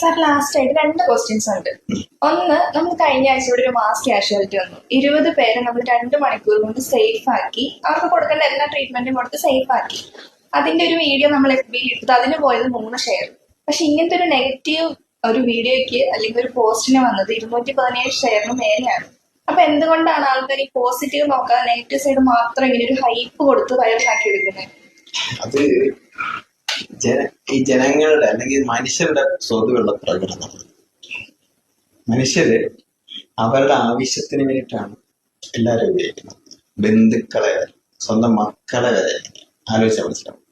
Sir last ആയിട്ട് രണ്ട് questions ഉണ്ട്. ഒന്ന് നമ്മൾ കഴിഞ്ഞ ആഴ്ച ഇവിടെ ഒരു മാസ് കാഷ്വാലിറ്റി വന്നു. ഇരുപത് പേരെ നമ്മൾ രണ്ട് മണിക്കൂർ കൊണ്ട് സേഫ് ആക്കി. അവർക്ക് കൊടുക്കേണ്ട എല്ലാ ട്രീറ്റ്മെന്റും കൊടുത്ത് സേഫ് ആക്കി. അതിന്റെ ഒരു വീഡിയോ നമ്മൾ എഫ് ബിയിൽ ഇട്ടത് അതിന് പോയത് മൂന്ന് ഷെയർ പക്ഷെ ഇങ്ങനത്തെ ഒരു നെഗറ്റീവ് ഒരു വീഡിയോയ്ക്ക് അല്ലെങ്കിൽ ഒരു പോസ്റ്റിന് വന്നത് ഇരുന്നൂറ്റി പതിനേഴ് ഷെയറിന് മേലെയാണ്. അപ്പൊ എന്തുകൊണ്ടാണ് ആൾക്കാർ ഈ പോസിറ്റീവ് നോക്കാതെ നെഗറ്റീവ് സൈഡ് മാത്രം ഇങ്ങനെ ഒരു ഹൈപ്പ് കൊടുത്ത് വൈറലാക്കി എടുക്കുന്നത്? അത് ജന ഈ ജനങ്ങളുടെ അല്ലെങ്കിൽ മനുഷ്യരുടെ സ്വതുള്ള പ്രകൃതം മനുഷ്യര് അവരുടെ ആവശ്യത്തിന് വേണ്ടിയിട്ടാണ് എല്ലാവരും ഉപയോഗിക്കുന്നത്. ബന്ധുക്കളെ വരെ, സ്വന്തം മക്കളെ വരെ ആലോചിച്ച മനസ്സിലാവും.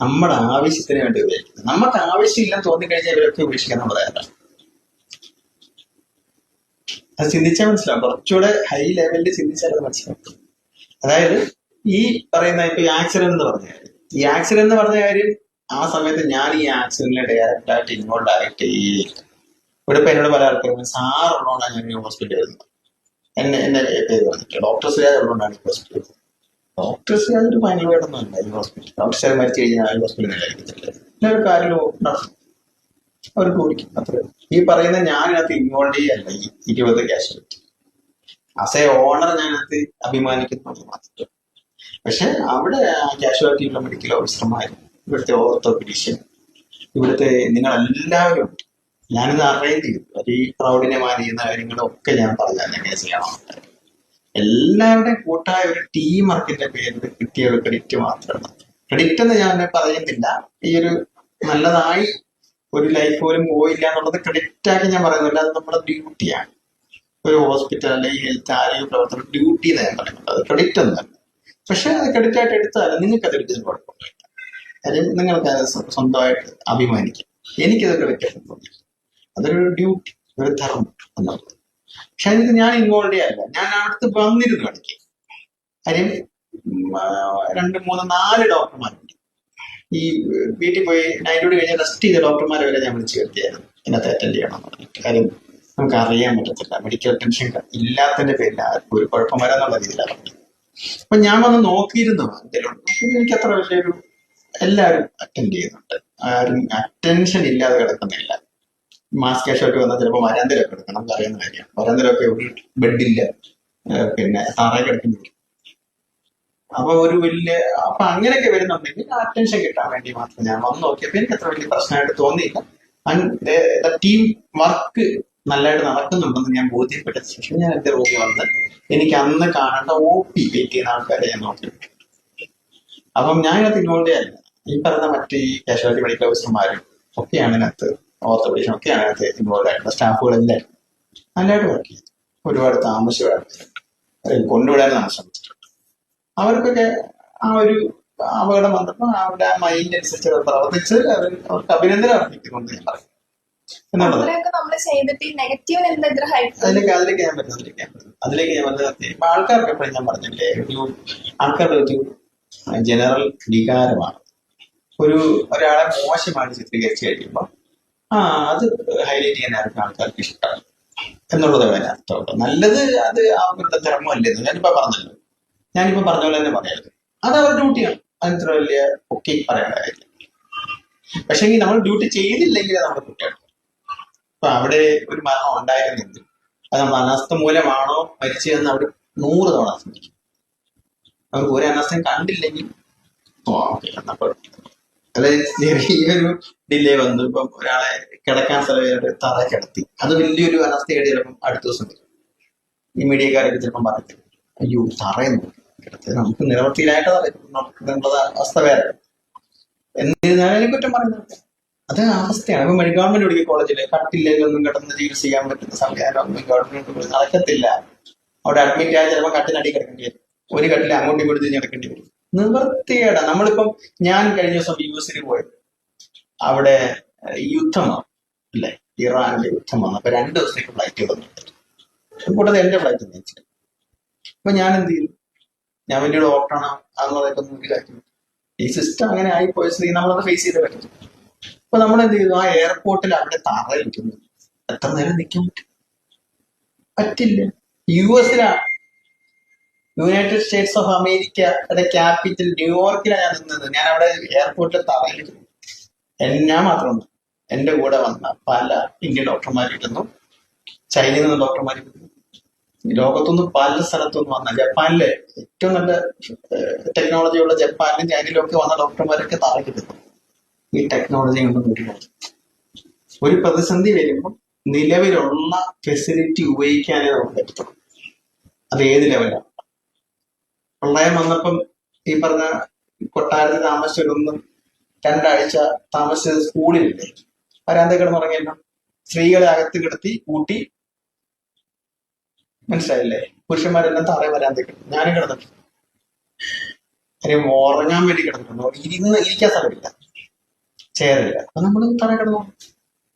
നമ്മുടെ ആവശ്യത്തിന് വേണ്ടി ഉപയോഗിക്കുന്നത്. നമുക്ക് ആവശ്യമില്ലെന്ന് തോന്നിക്കഴിഞ്ഞാൽ ഇവരൊക്കെ ഉപേക്ഷിക്കാൻ തയ്യാറാണ്. അത് ചിന്തിച്ചാൽ മനസ്സിലാവും. കുറച്ചുകൂടെ ഹൈ ലെവലിൽ ചിന്തിച്ചാൽ അത് മനസ്സിലാവും. അതായത് ഈ പറയുന്ന ഇപ്പൊ ഈ ആക്സിഡന്റ് എന്ന് പറഞ്ഞ കാര്യം. ഈ ആക്സിഡന്റ് എന്ന് പറഞ്ഞ കാര്യം ആ സമയത്ത് ഞാൻ ഈ ആക്സിഡന്റിൽ ഡയറക്റ്റ് ആയിട്ട് ഇൻവോൾവ് ആയിട്ട് ഈ ഇവിടെ ഇപ്പൊ എന്നോട് പല ആൾക്കാരും സാറുള്ളതുകൊണ്ടാണ് ഞാൻ ഈ ഹോസ്പിറ്റലിൽ വരുന്നത് എന്നെ എന്നെ പേര് പറഞ്ഞിട്ട് ഡോക്ടർ സിയാദ് ഉള്ളതുകൊണ്ടാണ് ഈ ഹോസ്പിറ്റലിൽ ഡോക്ടർ സിയാദ് ഒരു ഭയങ്കരമായിട്ടൊന്നും അല്ല ഈ ഹോസ്പിറ്റൽ ഡോക്ടർ സിയാദ് മരിച്ചു കഴിഞ്ഞാൽ ഈ ഹോസ്പിറ്റലിൽ നിലനിൽക്കത്തില്ല ഒരു കാര്യം അവർ ഓടിക്കും അത്ര. ഈ പറയുന്ന ഞാനതിനകത്ത് ഇൻവോൾവ് ചെയ്യല്ല ഈ ഇരുപത് ക്യാഷ് ആസ് എ ഓണർ ഞാനത് അഭിമാനിക്കുന്നു മാത്രം. പക്ഷെ അവിടെ കാഷ്വാലിറ്റിയുള്ള മെഡിക്കൽ ഓഫീസർമാരും ഇവിടുത്തെ ഓർത്തോപീഡീഷ്യൻ ഇവിടുത്തെ നിങ്ങളെല്ലാവരും. ഞാനിത് അറേഞ്ച് ചെയ്തു. അത് ഈ പ്രൗഢിനെ മാനിയുന്ന കാര്യങ്ങളൊക്കെ ഞാൻ പറഞ്ഞാൽ എങ്ങനെ ചെയ്യണം എല്ലാവരുടെയും കൂട്ടായ ഒരു ടീം വർക്കിന്റെ പേരിൽ കിട്ടിയ ഒരു ക്രെഡിറ്റ് മാത്രമാണ് ക്രെഡിറ്റ് എന്ന് ഞാൻ പറയുന്നില്ല. ഈ ഒരു നല്ലതായി ഒരു ലൈഫ് പോലും പോയില്ല എന്നുള്ളത് ക്രെഡിറ്റ് ആക്കി ഞാൻ പറയുന്നില്ല. അത് നമ്മുടെ ഡ്യൂട്ടിയാണ് ഒരു ഹോസ്പിറ്റൽ അല്ലെങ്കിൽ ഹെൽത്ത് ആരോഗ്യ പ്രവർത്തന ഡ്യൂട്ടി എന്ന് ഞാൻ പറയുന്നത് അത് ക്രെഡിറ്റ് ഒന്നല്ല പക്ഷെ അത് ക്രെഡിറ്റ് ആയിട്ട് എടുത്താൽ നിങ്ങൾക്ക് അത് കുഴപ്പമില്ല. കാര്യം നിങ്ങൾക്ക് സ്വന്തമായിട്ട് അഭിമാനിക്കാം. എനിക്കിതൊക്കെ വ്യത്യാസം തോന്നി അതൊരു ഡ്യൂട്ടി ഒരു ധർമ്മം എന്നുള്ളത്. പക്ഷെ അതിന് ഞാൻ ഇൻവോൾവ് ചെയ്യാറില്ല. ഞാൻ അടുത്ത് വന്നിരുന്നു കളിക്കും. കാര്യം രണ്ട് മൂന്ന് നാല് ഡോക്ടർമാരുണ്ട്. ഈ വീട്ടിൽ പോയി നൈറ്റോട് കഴിഞ്ഞ് റെസ്റ്റ് ചെയ്ത ഡോക്ടർമാരെ വരെ ഞാൻ വിളിച്ചു വരുത്തിയായിരുന്നു. ഇതിനകത്ത് അറ്റൻഡ് ചെയ്യണം എന്ന് കാര്യം നമുക്ക് അറിയാൻ പറ്റത്തില്ല മെഡിക്കൽ അറ്റൻഷൻ ഇല്ലാത്തതിന്റെ പേരിൽ ആർക്കും ഒരു കുഴപ്പം വരാന്നുള്ള രീതിയിലാണ്. അപ്പൊ ഞാൻ വന്ന് നോക്കിയിരുന്നു എന്തെങ്കിലും എനിക്ക് അത്ര വലിയ ഒരു എല്ലാവരും അറ്റൻഡ് ചെയ്യുന്നുണ്ട്. ആരും അറ്റൻഷൻ ഇല്ലാതെ കിടക്കുന്നില്ല. മാസ് ആയിട്ട് വന്നാൽ ചിലപ്പോൾ വരാന്തരൊക്കെ കിടക്കണം നമുക്ക് അറിയുന്ന കാര്യമാണ് വരാന്തരൊക്കെ ബെഡില്ല പിന്നെ താറേ കിടക്കുന്നു. അപ്പൊ ഒരു വലിയ അപ്പൊ അങ്ങനെയൊക്കെ വരുന്നുണ്ടെങ്കിൽ അറ്റൻഷൻ കിട്ടാൻ വേണ്ടി മാത്രം ഞാൻ വന്ന് നോക്കിയപ്പോൾ എനിക്ക് അത്ര വലിയ പ്രശ്നമായിട്ട് തോന്നിയില്ല. ടീം വർക്ക് നല്ലതായിട്ട് നടക്കുന്നുണ്ടെന്ന് ഞാൻ ബോധ്യപ്പെട്ട ശേഷം ഞാൻ എന്റെ റൂമിൽ വന്ന് എനിക്ക് അന്ന് കാണേണ്ട ഒ പി വെയിറ്റ് ചെയ്യുന്ന ആൾക്കാരെ ഞാൻ നോക്കി. അപ്പം ഞാൻ ചെയ്യാറില്ല ഈ പറയുന്ന മറ്റ് ഈ കാഷ്വാലിറ്റി മെഡിക്കൽ ഓഫീസർമാരും ഒക്കെയാണ് ഇതിനകത്ത് ഓർത്തോപീഷൻ ഒക്കെയാണ് ഇതിനകത്ത് ഇൻവോൾവ് ആയിട്ടുള്ള സ്റ്റാഫുകളെല്ലാം നല്ലതായിട്ട് വർക്ക് ചെയ്തു. ഒരുപാട് താമസിച്ചവരാണ്. കൊണ്ടുവിടാനാണ് ശ്രമിച്ചിട്ടുണ്ട്. അവർക്കൊക്കെ ആ ഒരു അപകടം വന്നപ്പോൾ അവരുടെ ആ മൈൻഡ് അനുസരിച്ച് അവർ പ്രവർത്തിച്ച് അവർ അവർക്ക് അഭിനന്ദനം അർപ്പിക്കുന്നുണ്ട് ഞാൻ പറയും നമ്മൾ അതിലേക്ക് അതിലേക്ക് ഞാൻ പറ്റും അതിലേക്ക് ഞാൻ പറ്റും അതിലേക്ക് ഞാൻ ഇപ്പൊ ആൾക്കാർക്ക് എപ്പോഴും ഞാൻ പറഞ്ഞില്ലേ ഒരു ആൾക്കാരുടെ ഒരു ജനറൽ വികാരമാണ് ഒരു ഒരാളെ മോശമായിട്ട് ചിത്രീകരിച്ചു കഴിയുമ്പോൾ ആ അത് ഹൈലൈറ്റ് ചെയ്യാൻ ആർക്കും ആൾക്കാർക്ക് ഇഷ്ടമാണ് എന്നുള്ളത് അതിന് അർത്ഥമുണ്ട് നല്ലത് അത് അവരുടെ ധർമ്മമല്ലെന്ന് ഞാനിപ്പോ പറഞ്ഞല്ലോ. ഞാനിപ്പോ പറഞ്ഞ പോലെ തന്നെ പറയരുത് അത് അവരുടെ ഡ്യൂട്ടിയാണ്. അതിത്ര വലിയ ഒക്കെ പറയേണ്ട കാര്യമില്ല. പക്ഷെ നമ്മൾ ഡ്യൂട്ടി ചെയ്തില്ലെങ്കിൽ നമ്മുടെ കുറ്റമാണ്. അപ്പൊ അവിടെ ഒരു മരണം ഉണ്ടായിരുന്നെങ്കിൽ അത് നമ്മൾ അനാസ്ഥ മൂലമാണോ മരിച്ചതെന്ന് അവർ നൂറ് തവണ ശ്രമിക്കും അവർക്ക് ഒരു അനാസ്ഥയും കണ്ടില്ലെങ്കിൽ ഓക്കെ എന്നാ അതായത് ചെറിയൊരു ഡിലേ വന്നു. ഇപ്പം ഒരാളെ കിടക്കാൻ സ്ഥലം തറ കിടത്തി. അത് വലിയൊരു അനാസ്ഥയായിട്ട് ചിലപ്പം അടുത്ത ദിവസം വരും. ഈ മീഡിയക്കാരൊക്കെ ചിലപ്പം പറയത്തില്ല. അയ്യോ തറയെന്ന് കിടത്തി. നമുക്ക് നിലവർത്തിയിലായിട്ട് നമുക്കുള്ള അവസ്ഥ വേറെ. എന്നിരുന്നാലും കുറ്റം പറയുന്നത് അത് അവസ്ഥയാണ്. ഇപ്പൊ മെഡിക്കൽ ഗവൺമെന്റ് മെഡിക്കൽ കോളേജിൽ. കട്ടില്ലെങ്കിലൊന്നും കിടന്ന് ചെയ്യാൻ പറ്റുന്ന സംവിധാനം ഗവൺമെന്റ് നടക്കത്തില്ല. അവിടെ അഡ്മിറ്റ് ആയാൽ ചിലപ്പോൾ കട്ടിനടി കിടക്കേണ്ടി വരും. ഒരു കട്ടിൽ അങ്ങോട്ടും ഇങ്ങോട്ടും തിരിഞ്ഞ് കിടക്കേണ്ടി വരും. നിവൃത്തിയേടാ നമ്മളിപ്പം ഞാൻ കഴിഞ്ഞ ദിവസം യു എസിൽ പോയത്. അവിടെ യുദ്ധമാണ് അല്ലെ? ഇറാനിലെ യുദ്ധം വന്നു അപ്പൊ രണ്ട് ദിവസത്തേക്ക് ഫ്ലൈറ്റ് വന്നിട്ടുണ്ട് കൂട്ടത്തിൽ എന്റെ ഫ്ലൈറ്റ് വെച്ചിട്ട് അപ്പൊ ഞാൻ എന്ത് ചെയ്തു? ഞാൻ വലിയ ഡോക്ടറാണ് അതൊക്കെ കാര്യം ഈ സിസ്റ്റം അങ്ങനെ ആയി പോയ സ്ഥിതി നമ്മളത് ഫേസ് ചെയ്തേ പറ്റും അപ്പൊ നമ്മൾ എന്ത് ചെയ്തു? ആ എയർപോർട്ടിൽ അവിടെ തറ ഇരിക്കുന്നു. എത്ര നേരം നിൽക്കാൻ പറ്റും? പറ്റില്ല. യു എസിലാണ് യുണൈറ്റഡ് സ്റ്റേറ്റ്സ് ഓഫ് അമേരിക്കയുടെ ക്യാപിറ്റൽ ന്യൂയോർക്കിലാണ് ഞാൻ നിന്നത്. ഞാൻ അവിടെ എയർപോർട്ടിൽ തറയിലിരുന്നു. എന്നാ ഞാൻ മാത്രം എന്റെ കൂടെ വന്ന പല ഇന്ത്യൻ ഡോക്ടർമാരിരുന്നു. ചൈനയിൽ നിന്ന് ഡോക്ടർമാരിരുന്നു. ലോകത്തുനിന്ന് പല സ്ഥലത്തുനിന്ന് വന്ന ജപ്പാനിലെ ഏറ്റവും നല്ല ടെക്നോളജി ഉള്ള ജപ്പാനിലും ചൈനയിലും ഒക്കെ വന്ന ഡോക്ടർമാരൊക്കെ താഴെ കിട്ടുന്നു ഈ ടെക്നോളജി കൊണ്ട് മുന്നോട്ട് ഒരു പ്രതിസന്ധി വരുമ്പോൾ നിലവിലുള്ള ഫെസിലിറ്റി ഉപയോഗിക്കാനേ നമുക്ക് പറ്റത്തുള്ളൂ. അത് ഏത് ലെവലാണ് പ്രളയം വന്നപ്പം ഈ പറഞ്ഞ കൊട്ടാരത്തിൽ താമസിച്ചൊരൊന്നും രണ്ടാഴ്ച താമസിച്ചത് സ്കൂളിലില്ലേ വരാന്ത കിടന്നുറങ്ങിയല്ലോ സ്ത്രീകളെ അകത്ത് കിടത്തി കൂട്ടി. മനസ്സിലായില്ലേ? പുരുഷന്മാരെല്ലാം താഴെ വരാന്തേ കിടന്നു ഞാനും കിടന്നിട്ടുണ്ട്. കാര്യം ഉറങ്ങാൻ വേണ്ടി കിടന്നിട്ടുണ്ട്. ഇരുന്ന് ഇരിക്കാൻ സ്ഥലമില്ല. ചേരില്ല അപ്പൊ നമ്മൾ തറ കിടന്നു.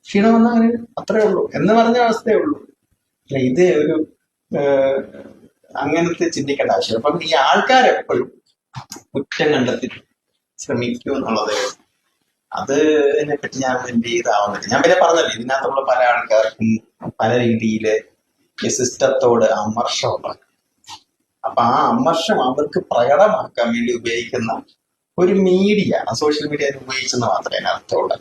ക്ഷീണം വന്നാൽ അങ്ങനെ അത്രേ ഉള്ളൂ. എന്ന് പറഞ്ഞ അവസ്ഥയേ ഉള്ളൂ. ഇത് ഒരു അങ്ങനത്തെ ചിന്തിക്കേണ്ട ആവശ്യമില്ല. അപ്പം ഈ ആൾക്കാരെപ്പോഴും കുറ്റം കണ്ടെത്തി ശ്രമിക്കൂ എന്നുള്ളത് അത് എന്നെ പറ്റി ഞാൻ വലിയ ഇതാവുന്നില്ല. ഞാൻ പിന്നെ പറഞ്ഞല്ലോ ഇതിനകത്തുള്ള പല ആൾക്കാർക്കും പല രീതിയിൽ ഈ സിസ്റ്റത്തോട് അമർഷമുള്ള അപ്പൊ ആ അമർഷം അവർക്ക് പ്രകടമാക്കാൻ വേണ്ടി ഉപയോഗിക്കുന്ന ഒരു മീഡിയ സോഷ്യൽ മീഡിയ ഉപയോഗിച്ചെന്ന് മാത്രമേ അതിനർത്ഥമുള്ളൂ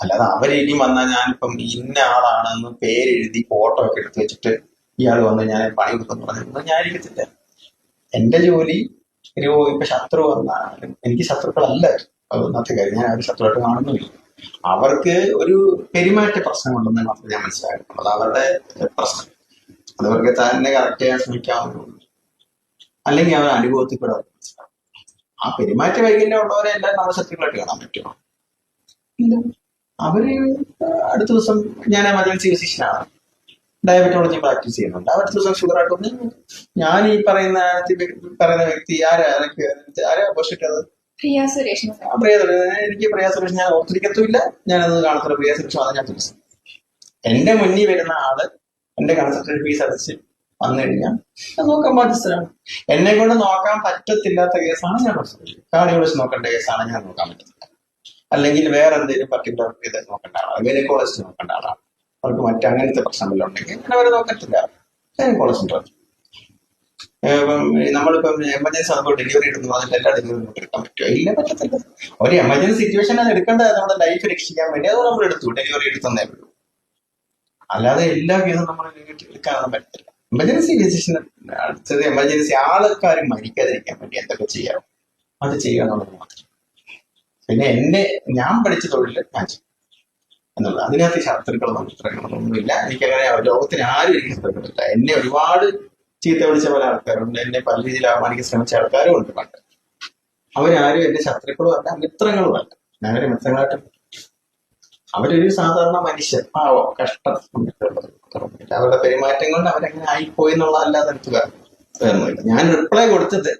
അല്ലാതെ അവരെ ഇനി വന്നാൽ ഞാനിപ്പം ഇന്ന ആളാണെന്ന് പേരെഴുതി ഫോട്ടോ ഒക്കെ എടുത്ത് വെച്ചിട്ട് ഇയാൾ വന്ന് ഞാൻ പണി കൊടുക്കുന്നു പറഞ്ഞിരുന്നത് ഞാൻ ഇരിക്കത്തില്ല. എന്റെ ജോലി ഒരു ഇപ്പൊ ശത്രു വന്നാലും എനിക്ക് ശത്രുക്കളല്ല. അത് ഒന്നാമത്തെ കാര്യം. ഞാൻ അവർ ശത്രുവായിട്ട് കാണുന്നുമില്ല അവർക്ക് ഒരു പെരുമാറ്റ പ്രശ്നമുണ്ടെന്ന് മാത്രമേ ഞാൻ മനസ്സിലാക്കുന്നുള്ളൂ അത് അവരുടെ പ്രശ്നം. അത് അവർക്ക് തന്നെ കറക്റ്റ് ചെയ്യാൻ ശ്രമിക്കാവുന്നുള്ളൂ അല്ലെങ്കിൽ അവർ അനുഭവത്തിൽ കൂടെ ആ പെരുമാറ്റ വൈകല്യം ഉള്ളവരെ എല്ലാം നമ്മുടെ ശത്രുക്കളായിട്ട് കാണാൻ പറ്റുമോ? അവർ അടുത്ത ദിവസം ഞാൻ എമർജൻസി ഫിസിഷ്യനാണ് ഡയബറ്റോളജി പ്രാക്ടീസ് ചെയ്യുന്നുണ്ട്. അവർ ദിവസം ഷുഗർ ആയിട്ട് ഞാൻ ഈ പറയുന്ന പറയുന്ന വ്യക്തി ആരാ? എനിക്ക് ആരാ പോഷിട്ടത് പ്രിയ സുരേഷ്. എനിക്ക് പ്രിയ സുരേഷ് ഞാൻ ഓർത്തിരിക്കത്തുമില്ല ഞാനത് കാണത്തില്ല. പ്രിയ സുരേഷ് ഞാൻ തിരിച്ചു. എന്റെ മുന്നിൽ വരുന്ന ആൾ എന്റെ കൺസൾട്ടന്റ് ഫീസ് അടച്ച് വന്നു കഴിഞ്ഞാൽ നോക്കാൻ ബാധ്യസ്ഥരാണ് എന്നെ കൊണ്ട് നോക്കാൻ പറ്റത്തില്ലാത്ത കേസാണ് ഞാൻ കാർഡിയോളജിസ്റ്റ് നോക്കേണ്ട കേസാണ് ഞാൻ നോക്കാൻ പറ്റത്തില്ല. അല്ലെങ്കിൽ വേറെ എന്തെങ്കിലും പർട്ടിക്കുലർ ഇത് നോക്കേണ്ട ആളാണ്. ഗൈനക്കോളജിസ്റ്റ് നോക്കേണ്ട ആളാണ്. അവർക്ക് മറ്റു അങ്ങനത്തെ പ്രശ്നമെല്ലാം ഉണ്ടെങ്കിൽ അങ്ങനെ അവരെ നോക്കത്തില്ല. ഇപ്പം നമ്മളിപ്പം എമർജൻസി ആകുമ്പോൾ ഡെലിവറി എടുക്കുന്നു അതിന്റെ എല്ലാ ഡെലിവറി നമുക്ക് എടുക്കാൻ പറ്റുമോ? ഇല്ല പറ്റത്തില്ല. ഒരു എമർജൻസി സിറ്റുവേഷൻ അത് എടുക്കേണ്ടത് നമ്മുടെ ലൈഫ് രക്ഷിക്കാൻ വേണ്ടി അത് നമ്മൾ എടുത്തു. ഡെലിവറി എടുത്തന്നേ ഉള്ളൂ. അല്ലാതെ എല്ലാ കേസും നമ്മൾ എടുക്കാനൊന്നും പറ്റത്തില്ല. എമർജൻസി ഡിസിഷൻ അടുത്തത് എമർജൻസി ആൾക്കാരും മരിക്കാതിരിക്കാൻ വേണ്ടി എന്തൊക്കെ ചെയ്യാം? അത് ചെയ്യുക എന്നുള്ളത് മാത്രം. പിന്നെ എന്നെ ഞാൻ പഠിച്ച തൊഴിൽ ഞാൻ ചെയ്യും എന്നുള്ളത്. അതിനകത്ത് ശത്രുക്കളൊന്നും മിത്രങ്ങളൊന്നുമില്ല എനിക്കങ്ങനെ ലോകത്തിന് ആരും എനിക്ക് ശത്രുക്കളില്ല. എന്നെ ഒരുപാട് ചീത്ത വിളിച്ച പല ആൾക്കാരുണ്ട്. എന്നെ പല രീതിയിൽ അപമാനിക്കാൻ ശ്രമിച്ച ആൾക്കാരും ഉണ്ട് പണ്ട്. അവരാരും എന്റെ ശത്രുക്കളും അല്ല മിത്രങ്ങളും അല്ല. ഞാനൊരു മിത്രങ്ങളായിട്ട് അവരൊരു സാധാരണ മനുഷ്യൻ. പാവോ കഷ്ടം. അവരുടെ പെരുമാറ്റം കൊണ്ട് അവരങ്ങനെ ആയിപ്പോയി എന്നുള്ള അല്ലാതെ എനിക്ക് വേറൊന്നുമില്ല ഞാൻ റിപ്ലൈ കൊടുത്തത്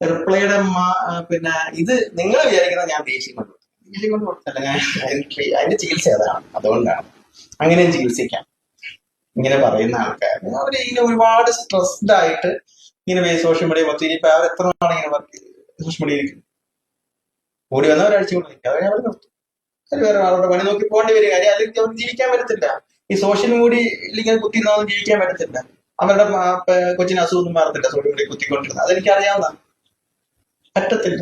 റിപ്ലൈയുടെ പിന്നെ ഇത് നിങ്ങൾ വിചാരിക്കുന്ന ഞാൻ ദേഷ്യം കൊണ്ട് അതിന്റെ ചികിത്സ അതാണ് അതുകൊണ്ടാണ്. അങ്ങനെ ചികിത്സിക്കാം. ഇങ്ങനെ പറയുന്ന ആൾക്കാർ അവർ ഇങ്ങനെ ഒരുപാട് സ്ട്രെസ്ഡ് ആയിട്ട് ഇങ്ങനെ സോഷ്യൽ മീഡിയ മൊത്തം ഇനിയിപ്പോ അവർ എത്ര നാളെ ഇങ്ങനെ വർക്ക് സോഷ്യൽ മീഡിയ ഇരിക്കും ഓടി വന്ന ഒരാഴ്ച കൊണ്ട് നിൽക്കുക അവരെ അവർ നിർത്തും. അത് വേറെ ആളുടെ പണി നോക്കി പോകേണ്ടി വരും. കാര്യം അല്ലെങ്കിൽ അവർ ജീവിക്കാൻ പറ്റത്തില്ല. ഈ സോഷ്യൽ മീഡിയയിൽ ഇങ്ങനെ കുത്തിയിരുന്നൊന്നും ജീവിക്കാൻ പറ്റത്തില്ല. അവരുടെ കൊച്ചിന് അസുഖമൊന്നും മാറത്തില്ല. സോഷ്യൽ മീഡിയ കുത്തിക്കൊണ്ടിരുന്നത് അതെനിക്ക് അറിയാവുന്ന പറ്റത്തില്ല.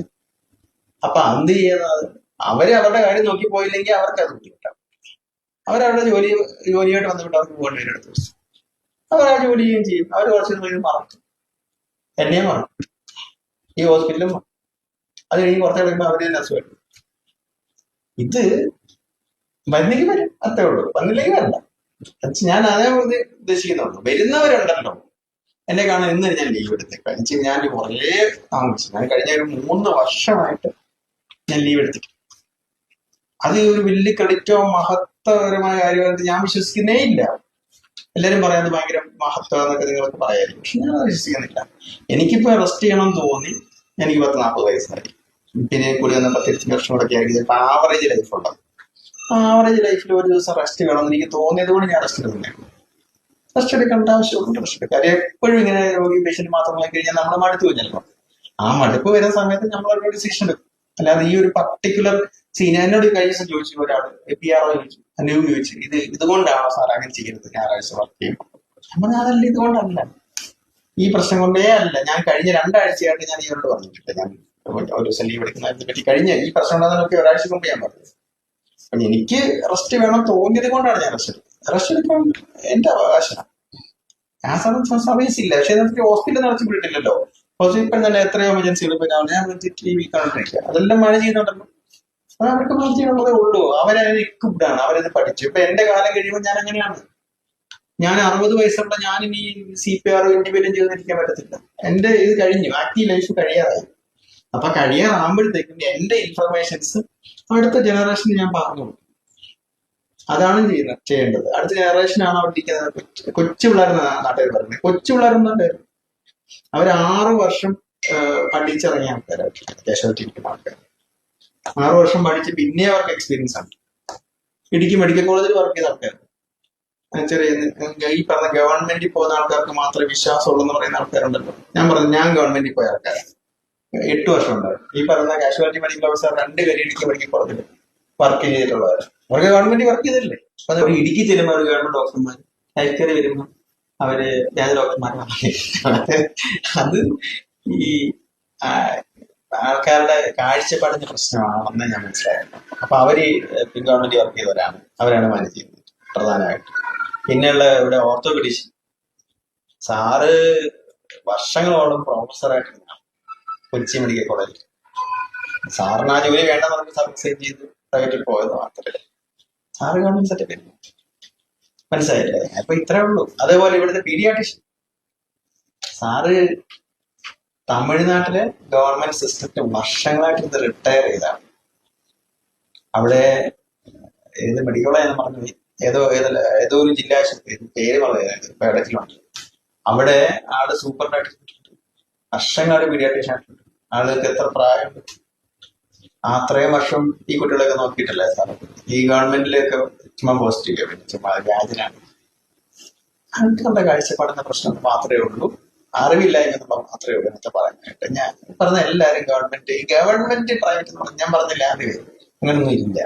അപ്പൊ അന്ത് ചെയ്യുന്നത് അവർ അവരുടെ കാര്യം നോക്കി പോയില്ലെങ്കിൽ അവർക്ക് അത് ബുദ്ധിമുട്ടാണ്. അവരവരുടെ ജോലി ജോലിയായിട്ട് ബന്ധപ്പെട്ട് അവർക്ക് പോകേണ്ടി വരും അടുത്ത ദിവസം അവർ ആ ജോലി ചെയ്യുകയും ചെയ്യും. അവർ കുറച്ച് കഴിഞ്ഞ് മറക്കും. എന്നെയും മറക്കും. ഈ ഹോസ്പിറ്റലും മറക്കും. അത് കഴിഞ്ഞ് കുറച്ച് കഴിയുമ്പോൾ അവരെ തന്നെ അസുഖം ഇത് വരുന്നെങ്കിൽ വരും. അത്രേ ഉള്ളൂ. വന്നില്ലെങ്കിൽ വരണ്ട ഞാൻ അതേ ഉദ്ദേ- ഉദ്ദേശിക്കുന്നുള്ളൂ വരുന്നവരുണ്ടല്ലോ. എന്നെ കാണാൻ ഇന്ന് ഞാൻ ലീവ് എടുത്തേക്കാം ഞാൻ കുറേ താമസിച്ചു. ഞാൻ കഴിഞ്ഞ ഒരു മൂന്ന് വർഷമായിട്ട് ഞാൻ ലീവ് എടുത്തിട്ട് അത് ഒരു വലിയ ക്രെഡിറ്റോ മഹത്വപരമായ കാര്യമായിട്ട് ഞാൻ വിശ്വസിക്കുന്നേ ഇല്ല. എല്ലാരും പറയാത് ഭയങ്കര മഹത്വം എന്നൊക്കെ നിങ്ങൾക്ക് പറയായിരിക്കും പക്ഷെ ഞാൻ വിശ്വസിക്കുന്നില്ല. എനിക്കിപ്പോ അറസ്റ്റ് ചെയ്യണം തോന്നി. എനിക്ക് പത്ത് നാൽപ്പത് വയസ്സായി. പിന്നെ കൂടി വന്ന പത്തിരുപത്തി വർഷം കൂടെ ആയി ചിലപ്പോൾ ആവറേജ് ലൈഫ് ഉണ്ട്. ആവറേജ് ലൈഫിൽ ഒരു ദിവസം റെസ്റ്റ് വേണമെന്ന് എനിക്ക് തോന്നിയത് കൊണ്ട് ഞാൻ അറസ്റ്റ് എടുക്കുന്നേ റെസ്റ്റ് എടുക്കേണ്ട ആവശ്യമുണ്ട് റെസ്റ്റ് എടുക്കുക കാര്യം എപ്പോഴും ഇങ്ങനെ രോഗി പേഷ്യന്റ് മാത്രമായി കഴിഞ്ഞാൽ നമ്മൾ മടുത്തു കഴിഞ്ഞാൽ ആ മടുപ്പ് വരുന്ന സമയത്ത് നമ്മൾ ഒരു ഡിസിഷൻ എടുക്കും. അല്ലാതെ ഈ ഒരു പർട്ടിക്കുലർ സീൻ എന്നോട് കഴിഞ്ഞ ദിവസം ചോദിച്ചു ഒരാൾ പി ആർ ഒ ചോദിച്ചു അനൂപ് ചോദിച്ചു ഇത് ഇതുകൊണ്ടാണോ സാർ അങ്ങനെ ചെയ്യുന്നത് ഞായറാഴ്ച വർക്ക് ചെയ്യുന്നത് നമ്മൾ അതല്ല ഇതുകൊണ്ടല്ല. ഈ പ്രശ്നം കൊണ്ടേ അല്ല. ഞാൻ കഴിഞ്ഞ രണ്ടാഴ്ചയായിട്ട് ഞാൻ ഇവരോട് പറഞ്ഞിട്ടില്ല. ഞാൻ ഒരു ലീവ് എടുക്കുന്നതിനെ പറ്റി കഴിഞ്ഞ ഈ പ്രശ്നം ഉണ്ടാകുന്നതൊക്കെ ഒരാഴ്ച മുമ്പ് ഞാൻ പറഞ്ഞത് അപ്പൊ എനിക്ക് റെസ്റ്റ് വേണം തോന്നിയത് കൊണ്ടാണ് ഞാൻ റെസ്റ്റ് റെസ്റ്റ് എടുക്കാൻ എന്റെ അവകാശം ഞാൻ സമയം സർവീസ് ഇല്ല പക്ഷെ നമുക്ക് ഹോസ്പിറ്റൽ നടത്തി വിട്ടില്ലല്ലോ ഹോസ്പിറ്റൽ തന്നെ എത്രയോ എമർജൻസികൾ ഞാൻ ടി വി കണ്ടിരിക്കുക അതെല്ലാം മാനേജ് ചെയ്യുന്നുണ്ടല്ലോ അവർക്ക് മാനേജ് ചെയ്യാനുള്ളതേ ഉള്ളൂ. അവരതിന് ആണ് അവരത് പഠിച്ചു. ഇപ്പൊ എന്റെ കാലം കഴിയുമ്പോൾ ഞാൻ അങ്ങനെയാണ് ഞാൻ അറുപത് വയസ്സുള്ള ഞാൻ ഇനി സി പി ആർ ഇന്ത്യയിലും ചെയ്തിരിക്കാൻ പറ്റത്തില്ല. എന്റെ ഇത് കഴിഞ്ഞു. ആക്റ്റീവ് ലൈഫ് കഴിയാറായി. അപ്പൊ കഴിയാറാകുമ്പോഴത്തേക്കും എന്റെ ഇൻഫർമേഷൻസ് അടുത്ത ജനറേഷന് ഞാൻ പറഞ്ഞു കൊടുക്കും. അതാണ് ചെയ്യുന്നത് ചെയ്യേണ്ടത്. അടുത്ത ജനറേഷനാണ് അവിടെ ഇരിക്കുന്നത്. കൊച്ചു- പിള്ളേരെന്നാണ് പിള്ളേരെന്ന നാട്ടുകാർ പറയുന്നത്. കൊച്ചു പിള്ളേരെന്നുണ്ട് അവർ ആറു വർഷം പഠിച്ചിറങ്ങിയ ആൾക്കാരാണ്. ദേശത്തിരിക്കുന്ന ആൾക്കാർ ആറു വർഷം പഠിച്ച് പിന്നെ അവർക്ക് എക്സ്പീരിയൻസ് ആണ്. ഇടുക്കി മെഡിക്കൽ കോളേജിൽ വർക്ക് ചെയ്ത ആൾക്കാർ ചെറിയ ഈ പറഞ്ഞ ഗവൺമെന്റിൽ പോകുന്ന ആൾക്കാർക്ക് മാത്രമേ വിശ്വാസമുള്ളൂ എന്ന് പറയുന്ന ആൾക്കാരുണ്ടല്ലോ. ഞാൻ പറഞ്ഞു ഞാൻ ഗവൺമെന്റിൽ പോയ ആൾക്കാരാണ് എട്ട് വർഷം ഉണ്ടായിരുന്നു ഈ പറഞ്ഞ കാഷ്വാലിറ്റി മെഡിക്കൽ ഓഫീസർ രണ്ട് പേര് ഇടുക്കി മെഡിക്കൽ കോളേജിൽ വർക്ക് ചെയ്തിട്ടുള്ളവർ അവർക്ക് ഗവൺമെന്റ് വർക്ക് ചെയ്തില്ലേ അപ്പൊ ഇടുക്കി ചെല്ലുമ്പോൾ അവർ ഗവൺമെന്റ് ഡോക്ടർമാർ കെയർ വരുമ്പോൾ അവർ ഞാൻ ഡോക്ടർമാരാണ് അത് ഈ ആൾക്കാരുടെ കാഴ്ചപ്പാടിന്റെ പ്രശ്നമാണെന്ന് ഞാൻ മനസ്സിലായത്. അപ്പൊ അവർ ഗവൺമെന്റ് വർക്ക് ചെയ്തവരാണ്. അവരാണ് മാനേജ് ചെയ്യുന്നത് പ്രധാനമായിട്ട്. പിന്നെയുള്ള ഇവിടെ ഓർത്തോപെഡിഷ്യൻ സാറ് വർഷങ്ങളോളം പ്രൊഫസറായിട്ട് കൊച്ചി മെഡിക്കൽ കോളേജിൽ. സാറിന് ആ ജോലി വേണ്ടെന്ന് പറഞ്ഞ് സാർ റിസൈൻ ചെയ്ത് പ്രൈവറ്റിൽ പോയത് മാത്രമേ സാറ് ഗവൺമെന്റ് സെറ്റപ്പ് ചെയ്തു മനസ്സിലായില്ലേ? അപ്പൊ ഇത്രേ ഉള്ളൂ. അതേപോലെ ഇവിടുത്തെ പീഡിയാട്രിഷ്യൻ. സാറ് തമിഴ്നാട്ടിലെ ഗവൺമെന്റ് സിസ്റ്റത്തിൽ വർഷങ്ങളായിട്ട് ഇത് റിട്ടയർ ചെയ്താണ്. അവിടെ ഏത് മെഡിക്കൽ ഞാൻ പറഞ്ഞു ഏതോ ഏതോ ഏതോ ഒരു ജില്ലാ ആശുപത്രി പേര് പേടത്തിലുണ്ട് അവിടെ ആൾ സൂപ്പറിനായിട്ട് വർഷങ്ങളായിട്ട് പീഡിയാട്രീഷ്യൻ ആയിട്ടുണ്ട്. ആളുകൾക്ക് എത്ര പ്രായമുണ്ട്? അത്രയും വർഷം ഈ കുട്ടികളൊക്കെ നോക്കിയിട്ടല്ലേ സാർ ഈ ഗവൺമെന്റിലൊക്കെ ചുമ്മാ ചെയ്യുക പിന്നെ ചുമ്മാ വ്യാജനാണ്. അങ്ങനത്തെ കാഴ്ചപ്പാടുന്ന പ്രശ്നം മാത്രമേ ഉള്ളൂ. അറിവില്ലായ്മ എന്നുള്ളത് മാത്രമേ ഉള്ളൂ എന്നൊക്കെ പറയാനായിട്ട് ഞാൻ പറഞ്ഞ എല്ലാവരും ഗവൺമെന്റ് ഈ ഗവൺമെന്റ് പ്രൈവറ്റ് ഞാൻ പറഞ്ഞില്ല ആദ്യമേ. അങ്ങനൊന്നും ഇല്ല.